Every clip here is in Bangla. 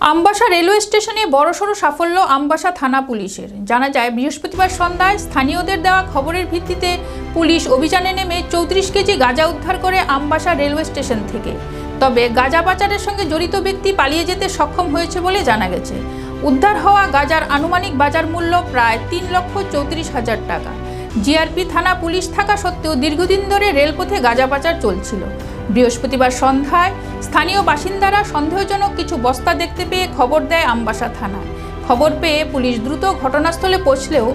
আমবাসা রেলওয়ে স্টেশনে বড়সড় সাফল্য আমবাসা থানা পুলিশের। জানা যায়, বৃহস্পতিবার সন্ধ্যায় স্থানীয়দের দেওয়া খবরের ভিত্তিতে পুলিশ অভিযানে নেমে চৌত্রিশ কেজি গাঁজা উদ্ধার করে আমবাসা রেলওয়ে স্টেশন থেকে। তবে গাঁজা পাচারের সঙ্গে জড়িত ব্যক্তি পালিয়ে যেতে সক্ষম হয়েছে বলে জানা গেছে। উদ্ধার হওয়া গাজার আনুমানিক বাজার মূল্য প্রায় তিন লক্ষ চৌত্রিশ হাজার টাকা। জিআরপি থানা পুলিশ থাকা সত্ত্বেও দীর্ঘদিন ধরে রেলপথে গাঁজা পাচার চলছিল। বৃহস্পতিবার সন্ধ্যায় স্থানীয় বাসিন্দারা সন্দেহজনক কিছু বস্তা দেখতে পেয়ে খবর দেয় আমবাসা থানায়। খবর পেয়ে পুলিশ দ্রুত ঘটনাস্থলে পৌঁছলেও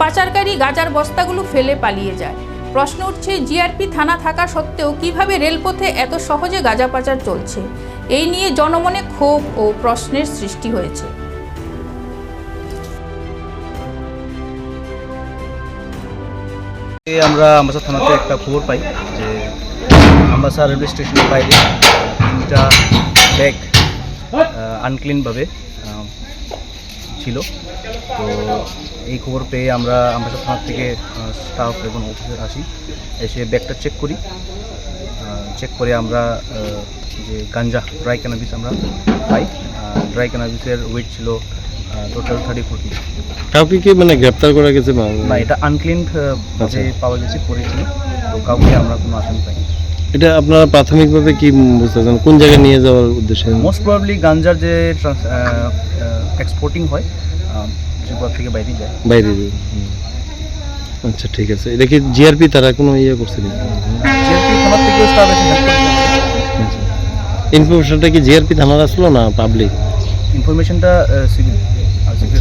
পাচারকারী গাজার বস্তাগুলো ফেলে পালিয়ে যায়। প্রশ্ন উঠছে, জিআরপি থানা থাকা সত্ত্বেও কীভাবে রেলপথে এত সহজে গাঁজা পাচার চলছে? এই নিয়ে জনমনে ক্ষোভ ও প্রশ্নের সৃষ্টি হয়েছে। আমরা আমবাসা থানাতে একটা খবর পাই যে আমবাসা রেলওয়ে স্টেশনের বাইরে তিনটা ব্যাগ আনক্লিনভাবে ছিল। তো এই খবর পেয়ে আমরা আমবাসা থানা থেকে স্টাফ এবং অফিসার আসি। এসে ব্যাগটা চেক করি। চেক করে আমরা যে গাঞ্জা ড্রাই ক্যানাবিস আমরা পাই। ড্রাই ক্যানাবিসের ওয়েট ছিল টোটাল থার্টি ফোর কাউকে কি মানে গ্রেপ্তার করা গেছে না এটা আনক্লিন আচ্ছা। পাওয়া গেছে পড়েছিল তো কাউকে আমরা কোনো আসামি পাই এটা আপনারা প্রাথমিকভাবে কি বুঝতেছেন কোন জায়গায় নিয়ে যাওয়ার উদ্দেশ্যে? মোস্ট প্রবাবলি গাঞ্জার যে এক্সপোর্টিং হয় ত্রিপুরা থেকে বাইরে যায়। বাইরে। হুম। আচ্ছা ঠিক আছে। এটা কি জিআরপি তারা কোনো ইয়ে করছে নাকি? জিএলপি থানার থেকেও স্টাফ এসে হেল্প আচ্ছা। ইনফরমেশনটা কি জিআরপি থানার আসলো না পাবলিক ইনফরমেশনটা সিভিল আর সিভিল